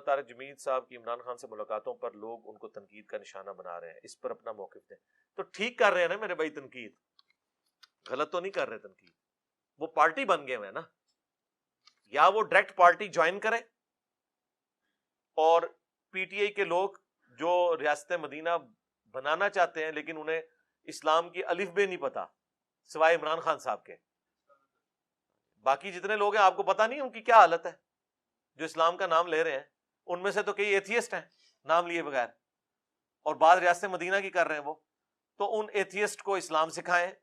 मौलाना तारक जमीद साहब की इमरान खान से मुलाकातों पर लोग उनको तनकीद का निशाना बना रहे हैं। इस पर अपना मौकफ दें। तो ठीक कर रहे हैं ना मेरे भाई तनकीद? गलत तो नहीं कर रहे तनकीद? वो पार्टी बन गए हैं ना? या वो डायरेक्ट पार्टी ज्वाइन करे? और पीटीआई के लोग जो रियासत मदीना बनाना चाहते हैं, लेकिन उन्हें इस्लाम की अलिफ बे नहीं पता, सिवाय इमरान खान साहब के। बाकी जितने लोग हैं, आपको पता नहीं उनकी क्या हालत है, जो इस्लाम का नाम ले रहे हैं। उनमें से तो कई एथियस्ट हैं, नाम लिए बगैर। और बाद रियासत मदीना की कर रहे हैं वो। तो उन एथियस्ट को इस्लाम सिखाएँ।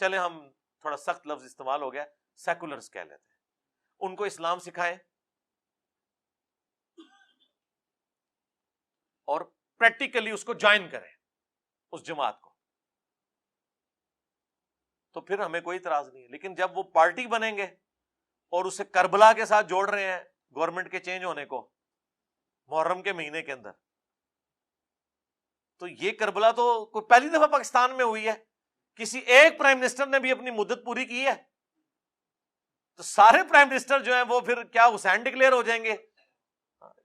चले हम थोड़ा सख्त लफ्ज इस्तेमाल हो गया सेकुलर्स कह लेते हैं। उनको इस्लाम सिखाएँ। और प्रैक्टिकली उसको ज्वाइन करें, उस जमात को। तो फिर हमें कोई इतराज नहीं है। लेकिन जब वो पार्टी बनेंगे और उसे करबला के साथ जोड़ रहे हैं गवर्नमेंट के चेंज होने को मुहर्रम के महीने के अंदर। तो ये करबला तो कोई पहली दफ़ा पाकिस्तान में हुई है। किसी एक प्राइम मिनिस्टर ने भी अपनी मुद्दत पूरी की है। तो सारे प्राइम मिनिस्टर जो हैं वो फिर क्या हुसैन डिक्लेयर हो जाएँगे?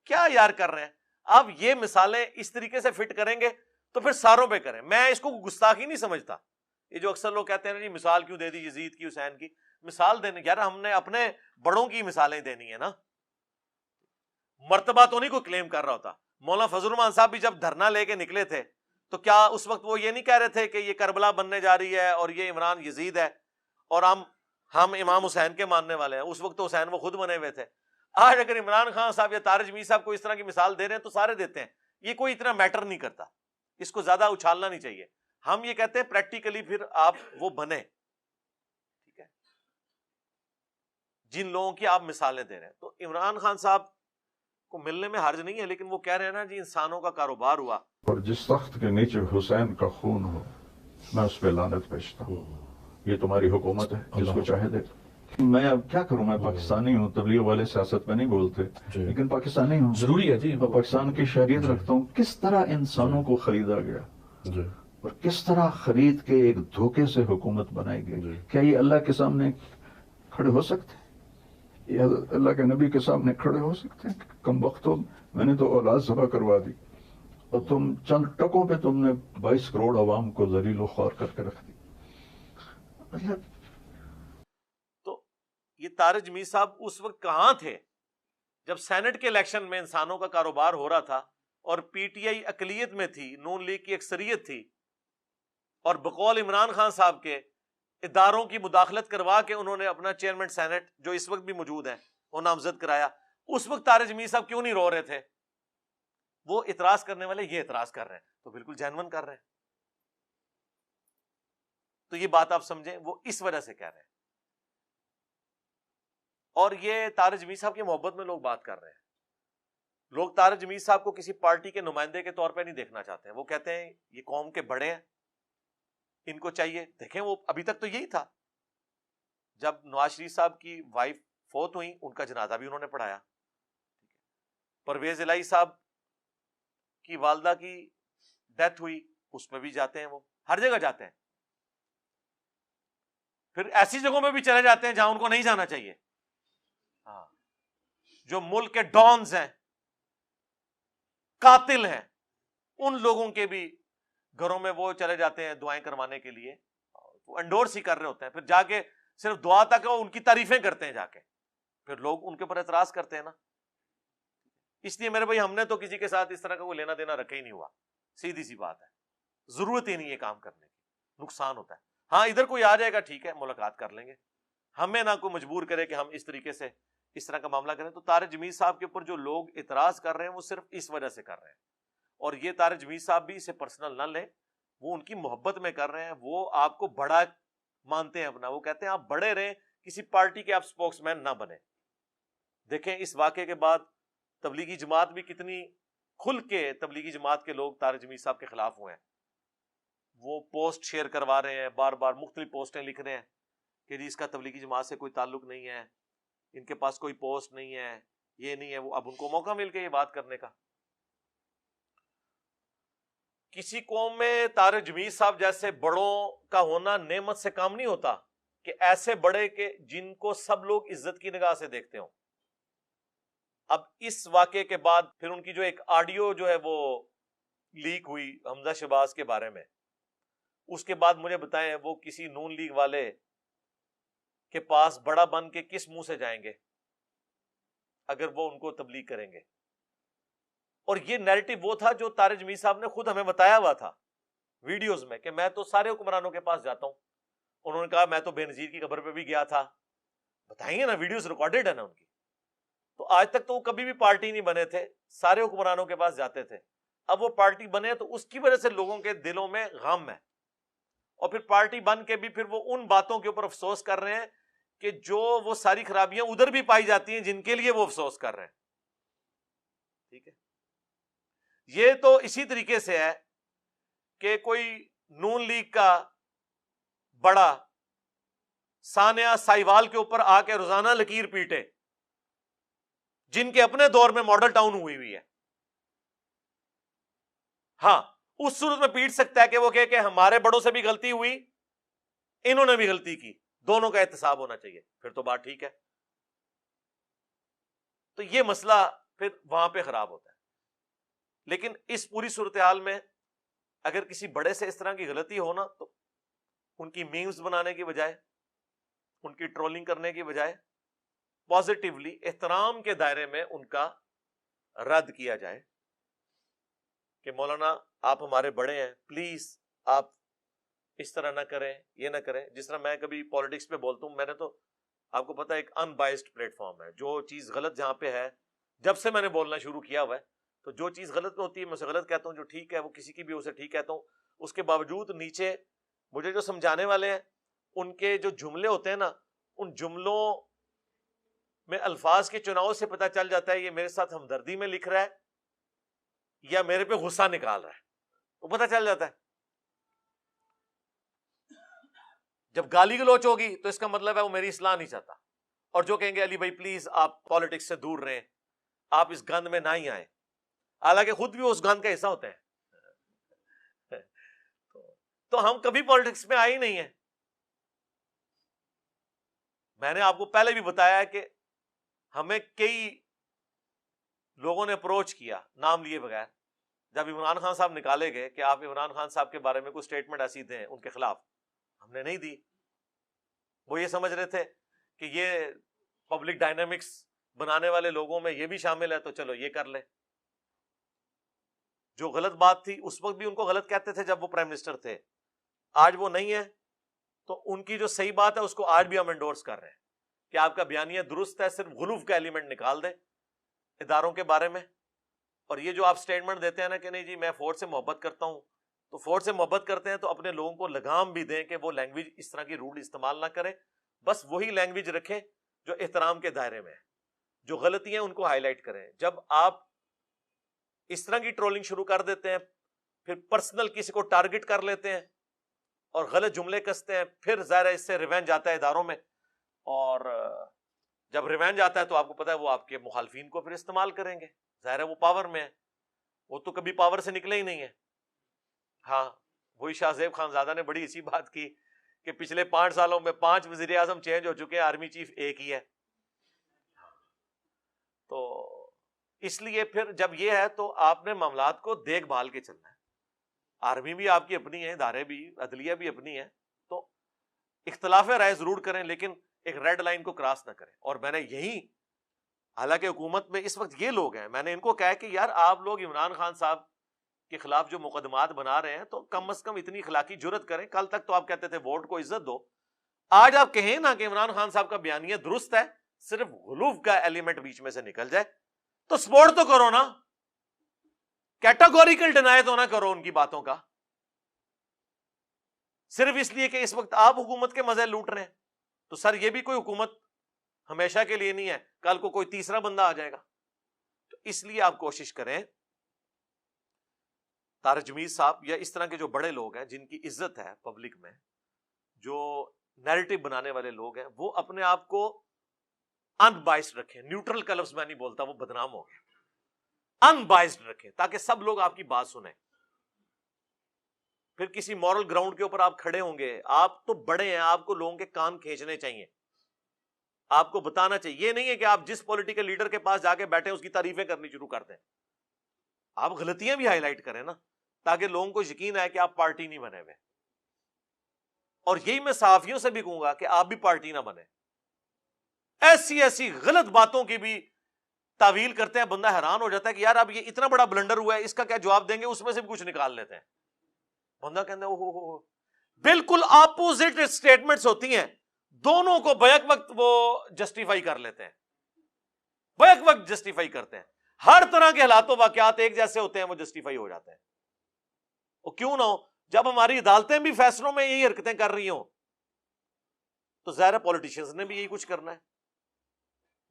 क्या यार कर रहे हैं? अब ये मिसालें इस तरीके से फिट करेंगे तो फिर सारों पे करें। मैं इसको गुस्ताखी नहीं समझता। ये जो अक्सर लोग कहते हैं जी मिसाल क्यों दे दी, यजीद की, हुसैन की? मिसाल देने, यार हमने अपने बड़ों की मिसालें देनी है ना। मर्तबा तो नहीं कोई क्लेम कर रहा होता। मौलाना फजलमान साहब भी जब धरना लेके निकले थे तो क्या उस वक्त वो ये नहीं कह रहे थे कि ये करबला बनने जा रही है और ये इमरान यजीद है और हम हम इमाम हुसैन के मानने वाले हैं। उस वक्त तो हुसैन वो खुद बने हुए थे। आज अगर इमरान खान साहब या तारज मी साहब को इस तरह की मिसाल दे रहे हैं तो सारे देते हैं। ये कोई इतना मैटर नहीं करता। इसको ज़्यादा उछालना नहीं चाहिए। हम ये कहते हैं प्रैक्टिकली फिर आप वो बने। ठीक है? जिन लोगों की आप मिसालें दे रहे हैं। तो इमरान खान साहब को मिलने में हर्ज नहीं है लेकिन वो कह रहे हैं ना जी इंसानों का कारोबार हुआ। और जिस तख्त के नीचे हुसैन का खून हो मैं उस पर लानत पेशता हूँ। ये तुम्हारी हुकूमत है जिसको चाहे दे मैं अब क्या करूँ? मैं पाकिस्तानी हूँ तबलीग वाले सियासत में नहीं बोलते लेकिन पाकिस्तानी हूँ। ज़रूरी है जी। मैं पाकिस्तान की शहरियत रखता हूँ। किस तरह इंसानों को खरीदा गया? और किस तरह खरीद के एक धोखे से हुकूमत बनाई गई? क्या ये अल्लाह के सामने खड़े हो सकते? ये अल्लाह के नबी के सामने खड़े हो सकते हैं कम वक्तों मैंने तो औलाद सभा करवा दी। और तुम चंद टकों पे तुमने 22 करोड़ अवाम को जलीलो ख्वार करके रख दी। तो ये तारज मी साहब उस वक्त कहाँ थे? जब सेनेट के इलेक्शन में इंसानों का कारोबार हो रहा था और पीटीआई अकलियत में थी, नून लीग की अक्सरियत थी, और बकौल इमरान खान साहब के इदारों की मुदाखलत करवा के उन्होंने अपना चेयरमैन सेनेट, जो इस वक्त भी मौजूद है, वो नामजद कराया। उस वक्त तारज मी साहब क्यों नहीं रो रहे थे? वो इतराज करने वाले ये इतराज कर रहे हैं। तो बिल्कुल जैनवन कर रहे हैं। तो ये बात आप समझें, वो इस वजह से कह रहे हैं। और ये तारज मी साहब की मोहब्बत में लोग बात कर रहे हैं। लोग तारज मी साहब को किसी पार्टी के नुमाइंदे के तौर पर नहीं देखना चाहते वो कहते हैं, ये कौम के बड़े हैं। इनको चाहिए। देखें, वो अभी तक तो यही था। जब नवाज़ शरीफ साहब की वाइफ फोत हुई, उनका जनाजा भी उन्होंने पढ़ाया। परवेज इलाई साहब की वालदा की डेथ हुई, उसमें भी जाते हैं वो। हर जगह जाते हैं। फिर ऐसी जगहों में भी चले जाते हैं जहाँ उनको नहीं जाना चाहिए। हाँ। जो मुल्क के डॉन्स हैं, कातिल हैं, उन लोगों के भी घरों में वो चले जाते हैं दुआएँ करवाने के लिए। वो एंडोर्स ही कर रहे होते हैं। फिर जाके सिर्फ़ दुआ तक उनकी तारीफें करते हैं जाके। फिर लोग उनके ऊपर एतराज़ करते हैं ना। इसलिए मेरे भाई, हमने तो किसी के साथ इस तरह का कोई लेना देना रखा ही नहीं हुआ। सीधी सी बात है। ज़रूरत ही नहीं है काम करने की। नुकसान होता है। हाँ इधर कोई आ जाएगा, ठीक है, मुलाकात कर लेंगे। हमें ना कोई मजबूर करे कि हम इस तरीके से इस तरह का मामला करें। तो तारे जमीर साहब के ऊपर जो लोग इतराज कर रहे हैं, वो सिर्फ़ इस वजह से कर रहे हैं। और ये तारे जमीर साहब भी इसे पर्सनल ना लें। वो उनकी मोहब्बत में कर रहे हैं, वो आपको बड़ा मानते हैं अपना। वो कहते हैं, आप बड़े रहें, किसी पार्टी के आप स्पोक्समैन ना बने। देखें, इस वाक्य के बाद तबलीगी जमात भी कितनी खुल के तबलीगी जमात के लोग तारे जमीर साहब के खिलाफ हुए हैं। वो पोस्ट शेयर करवा रहे हैं बार बार मुख्तलि पोस्टें लिख रहे हैं कि जी, इसका तबलीगी जमात से कोई ताल्लुक नहीं है, इनके पास कोई पोस्ट नहीं है, ये नहीं है। वो, अब उनको मौका मिल गया ये बात करने का। किसी कौम में तार जमीर साहब जैसे बड़ों का होना नेमत से काम नहीं होता कि ऐसे बड़े के जिनको सब लोग इज़्ज़त की निगाह से देखते हो। अब इस वाक्य के बाद फिर उनकी जो एक ऑडियो जो है वो लीक हुई हमजा शहबाज के बारे में। उसके बाद मुझे बताएँ वो किसी नून लीग वाले के पास बड़ा बन के किस मुँह से जाएँगे? अगर वो उनको तबलीग करेंगे। और ये नैरेटिव वो था जो तारिज मी साहब ने खुद हमें बताया हुआ था वीडियोस में कि मैं तो सारे हुक्मरानों के पास जाता हूँ। उन्होंने कहा, मैं तो बेनजीर की खबर पे भी गया था। बताएँगे ना वीडियोस रिकॉर्डेड है ना उनकी। तो आज तक तो वो कभी भी पार्टी नहीं बने थे, सारे हुक्मरानों के पास जाते थे। अब वो पार्टी बने तो उसकी वजह से लोगों के दिलों में गम है। और फिर पार्टी बन के भी फिर वो उन बातों के ऊपर अफसोस कर रहे हैं कि जो वो सारी खराबियाँ उधर भी पाई जाती हैं जिनके लिए वो अफसोस कर रहे हैं। ठीक है? ये तो इसी तरीके से है कि कोई नून लीग का बड़ा सानिया साइवाल के ऊपर आके रोज़ाना लकीर पीटे, जिनके अपने दौर में मॉडल टाउन हुई हुई है। हाँ, उस सूरत में पीट सकता है कि वो कहे कि हमारे बड़ों से भी गलती हुई, इन्होंने भी गलती की। दोनों का एहतसाब होना चाहिए, फिर तो बात ठीक है। तो ये मसला फिर वहाँ पे खराब होता है। लेकिन इस पूरी सूरत हाल में अगर किसी बड़े से इस तरह की गलती हो ना तो उनकी मीम्स बनाने की बजाय, उनकी ट्रोलिंग करने की बजाय पॉजिटिवली एहतराम के दायरे में उनका रद्द किया जाए कि मौलाना, आप हमारे बड़े हैं प्लीज़ आप इस तरह ना करें, ये ना करें। जिस तरह मैं कभी पॉलिटिक्स पे बोलता हूँ, मैंने तो आपको पता है एक अनबाइस्ड प्लेटफॉर्म है। जो चीज़ गलत जहाँ पे है, जब से मैंने बोलना शुरू किया हुआ है तो जो चीज़ गलत होती है, मैं उसे गलत कहता हूँ, जो ठीक है, वो किसी की भी उसे ठीक कहता हूँ। उसके बावजूद नीचे मुझे जो समझाने वाले हैं, उनके जो जुमले होते हैं ना, उन जुमलों में अल्फाज के चुनाव से पता चल जाता है, ये मेरे साथ हमदर्दी में लिख रहा है या मेरे पे गुस्सा निकाल रहा है। तो पता चल जाता है। जब गाली गलोच होगी तो इसका मतलब है वो मेरी इसलाह नहीं चाहता। और जो कहेंगे, अली भाई प्लीज़ आप पॉलिटिक्स से दूर रहें। आप इस गंद में ना ही आए। हालाँकि खुद भी उस गंद का हिस्सा होते हैं। तो, तो हम कभी पॉलिटिक्स में आए ही नहीं है। मैंने आपको पहले भी बताया कि हमें कई लोगों ने अप्रोच किया नाम लिए बगैर। जब इमरान खान साहब निकाले गए कि आप इमरान खान साहब के बारे में कोई स्टेटमेंट ऐसी दें उनके खिलाफ हमने नहीं दी। वो ये समझ रहे थे कि ये पब्लिक डायनेमिक्स बनाने वाले लोगों में ये भी शामिल है तो चलो ये कर ले। जो गलत बात थी, उस वक्त भी उनको गलत कहते थे जब वो प्राइम मिनिस्टर थे। आज वो नहीं है तो उनकी जो सही बात है, उसको आज भी हम एंडोर्स कर रहे हैं कि आपका बयानिया दुरुस्त है, सिर्फ़ गुलूफ का एलिमेंट निकाल दे इदारों के बारे में। और ये जो आप स्टेटमेंट देते हैं ना कि नहीं जी, मैं फोर्स से मोहब्बत करता हूँ तो फोर्स से मोहब्बत करते हैं तो अपने लोगों को लगाम भी दें कि वो लैंग्वेज इस तरह की रूड इस्तेमाल ना करें। बस वही लैंग्वेज रखें जो एहतराम के दायरे में है, जो गलतियाँ उनको हाईलाइट करें। जब आप इस तरह की ट्रोलिंग शुरू कर देते हैं, फिर पर्सनल किसी को टारगेट कर लेते हैं और गलत जुमले कसते हैं, फिर ज़ाहिर इससे रिवेंज आता है इदारों में। और जब रिवेंज आता है तो आपको पता है वो आपके मुखालफी को फिर इस्तेमाल करेंगे। ज़ाहिर है वो पावर में है। वो तो कभी पावर से निकले ही नहीं है। हाँ वही शाहजेब खानजादा ने बड़ी इसी बात की कि पिछले पाँच सालों में पाँच वज़ीर चेंज हो चुके हैं आर्मी चीफ एक ही है। तो इसलिए फिर जब ये है तो आपने मामला को देखभाल के चलना है। आर्मी भी आपकी अपनी है इधारे भी, अदलिया भी अपनी है तो इख्तलाफ राय ज़रूर करें, लेकिन एक रेड लाइन को क्रॉस ना करें। और मैंने यही, हालाँकि हुकूमत में इस वक्त ये लोग हैं, मैंने इनको कहा कि यार आप लोग इमरान खान साहब के खिलाफ जो मुकदमात बना रहे हैं तो कम अज कम इतनी खिलाकी ज़रूरत करें। कल तक तो आप कहते थे वोट को इज़्ज़त दो। आज आप कहें ना कि इमरान खान साहब का बयानिया दुरुस्त है, सिर्फ़ गुलूफ का एलिमेंट बीच में से निकल जाए। तो सपोर्ट तो करो ना। कैटेगोरिकल डिनाय तो ना करो उनकी बातों का। सिर्फ़ इसलिए कि इस वक्त आप हुकूमत के मज़े लूट रहे हैं। तो सर, ये भी कोई हुकूमत हमेशा के लिए नहीं है। कल को कोई तीसरा बंदा आ जाएगा। तो इसलिए आप कोशिश करें, तारजमीर साहब या इस तरह के जो बड़े लोग हैं, जिनकी इज़्ज़त है पब्लिक में, जो नैरेटिव बनाने वाले लोग हैं, वो अपने आप को अनबाइस्ड रखें। न्यूट्रल कलर्स में नहीं बोलता, वो बदनाम हो गया अनबाइस्ड रखें, ताकि सब लोग आपकी बात सुने। फिर किसी मॉरल ग्राउंड के ऊपर आप खड़े होंगे। आप तो बड़े हैं, आपको लोगों के कान खींचने चाहिए। आपको बताना चाहिए। ये नहीं है कि आप जिस पॉलिटिकल लीडर के पास जाके बैठे उसकी तारीफें करनी शुरू कर दें। आप गलतियाँ भी हाईलाइट करें ना, ताकि लोगों को यकीन आए कि आप पार्टी नहीं बने हुए। और यही मैं सहाफियों से भी कहूँगा कि आप भी पार्टी ना बने। ऐसी ऐसी गलत बातों की भी तावील करते हैं, बंदा हैरान हो जाता है कि यार अब ये इतना बड़ा ब्लंडर हुआ है, इसका क्या जवाब देंगे, उसमें से भी कुछ निकाल लेते हैं। बंदा कहते हैं, ओहो हो बिल्कुल अपोजिट स्टेटमेंट्स होती हैं। दोनों को बैक वक्त वो जस्टिफाई कर लेते हैं। बैक वक्त जस्टिफाई करते हैं। हर तरह के हालातों वाकत एक जैसे होते हैं, वो जस्टिफाई हो जाते हैं। वो क्यों ना हो? जब हमारी अदालतें भी फैसलों में यही हरकतें कर रही हो तो जहरा पॉलिटिशियंस ने भी यही कुछ करना है।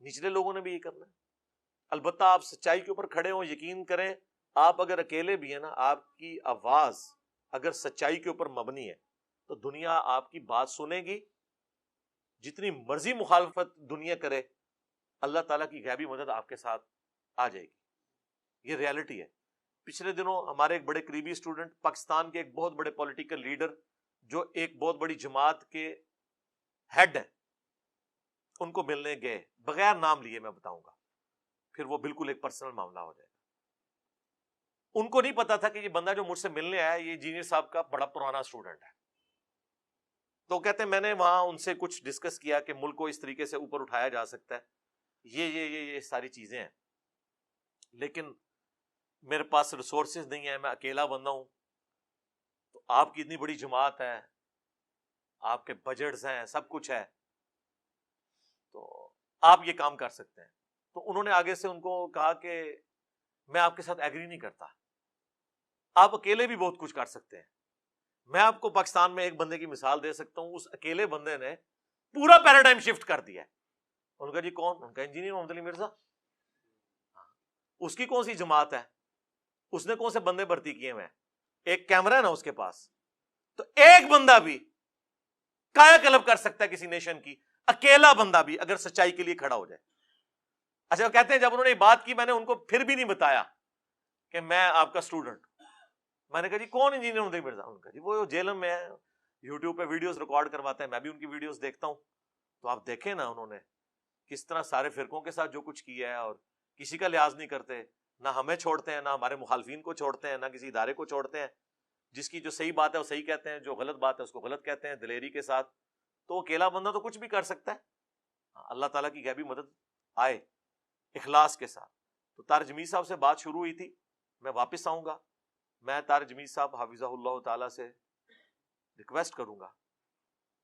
निचले लोगों ने भी ये करना है। अलबत्ता आप सच्चाई के ऊपर खड़े हो, यकीन करें, आप अगर अकेले भी है ना, आपकी आवाज़ अगर सच्चाई के ऊपर मबनी है तो दुनिया आपकी बात सुनेगी। जितनी मर्ज़ी मुखालफत दुनिया करे, अल्लाह ताला की गैबी मदद आपके साथ आ जाएगी। ये रियलिटी है। पिछले दिनों हमारे एक बड़े करीबी स्टूडेंट, पाकिस्तान के एक बहुत बड़े पॉलिटिकल लीडर, जो एक बहुत बड़ी जमात के हेड है उनको मिलने गए, बगैर नाम लिए मैं बताऊँगा। फिर वो बिल्कुल एक पर्सनल मामला हो जाएगा। उनको नहीं पता था कि ये बंदा जो मुझसे मिलने आया, ये इंजीनियर साहब का बड़ा पुराना स्टूडेंट है। तो कहते हैं, मैंने वहाँ उनसे कुछ डिस्कस किया कि मुल्क को इस तरीके से ऊपर उठाया जा सकता है। ये ये ये ये सारी चीज़ें हैं। लेकिन मेरे पास रिसोर्सेज नहीं है, मैं अकेला बंदा हूँ। तो आपकी इतनी बड़ी जमात है, आपके बजट्स हैं, सब कुछ है। तो आप ये काम कर सकते हैं। तो उन्होंने आगे से उनको कहा कि मैं आपके साथ एग्री नहीं करता। आप अकेले भी बहुत कुछ कर सकते हैं। मैं आपको पाकिस्तान में एक बंदे की मिसाल दे सकता हूँ, उस अकेले बंदे ने पूरा पैराडाइम शिफ्ट कर दिया है। उनका जी कौन? उनका इंजीनियर मोहम्मद अली मिर्ज़ा। उसकी कौन सी जमात है? उसने कौन से बंदे भर्ती किए हुए एक कैमरा है ना उसके पास। तो एक बंदा भी काया कलब कर सकता है किसी नेशन की। अकेला बंदा भी अगर सच्चाई के लिए खड़ा हो जाए। अच्छा कहते हैं, जब उन्होंने बात की, मैंने उनको फिर भी नहीं बताया कि मैं आपका स्टूडेंट मैंने कहा, जी, कौन इंजीनियर होते मिर्ज़ा उनका, जी, वो जेलम में यूट्यूब पे वीडियोस रिकॉर्ड करवाते हैं। मैं भी उनकी वीडियोस देखता हूँ। तो आप देखें ना उन्होंने किस तरह सारे फिरकों के साथ जो कुछ किया है और किसी का लिहाज नहीं करते। ना हमें छोड़ते हैं, ना हमारे मुखालफिन को छोड़ते हैं, ना किसी इदारे को छोड़ते हैं। जिसकी जो सही बात है, वो सही कहते हैं, जो गलत बात है, उसको गलत कहते हैं, दिलेरी के साथ। तो अकेला बंदा तो कुछ भी कर सकता है। हाँ, अल्लाह ताला की गैबी मदद आए इखलास के साथ। तो तार जमीर साहब से बात शुरू हुई थी। मैं वापस आऊँगा। मैं तार जमीर साहब हाफिज़ा ताला से रिक्वेस्ट करूँगा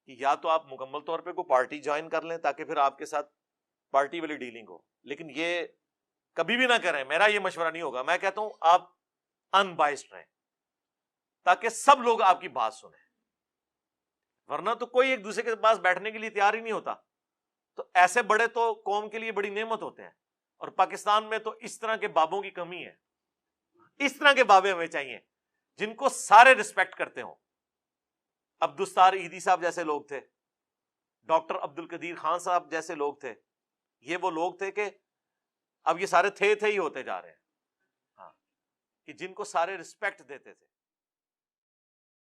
कि या तो आप मुकम्मल तौर पे कोई पार्टी ज्वाइन कर लें ताकि फिर आपके साथ पार्टी वाली डीलिंग हो। लेकिन ये कभी भी ना करें। मेरा ये मशवरा नहीं होगा। मैं कहता हूँ आप अनबाइस्ड रहें ताकि सब लोग आपकी बात सुने। वरना तो कोई एक दूसरे के पास बैठने के लिए तैयार ही नहीं होता। तो ऐसे बड़े तो कौम के लिए बड़ी नेमत होते हैं। और पाकिस्तान में तो इस तरह के बाबों की कमी है। इस तरह के बाबे हमें चाहिए, जिनको सारे रिस्पेक्ट करते हो। अब्दुस्तार ईदी साहब जैसे लोग थे, डॉक्टर अब्दुल कदीर खान साहब जैसे लोग थे। ये वो लोग थे कि अब ये सारे थे थे ही होते जा रहे हैं। हाँ कि जिनको सारे रिस्पेक्ट देते थे।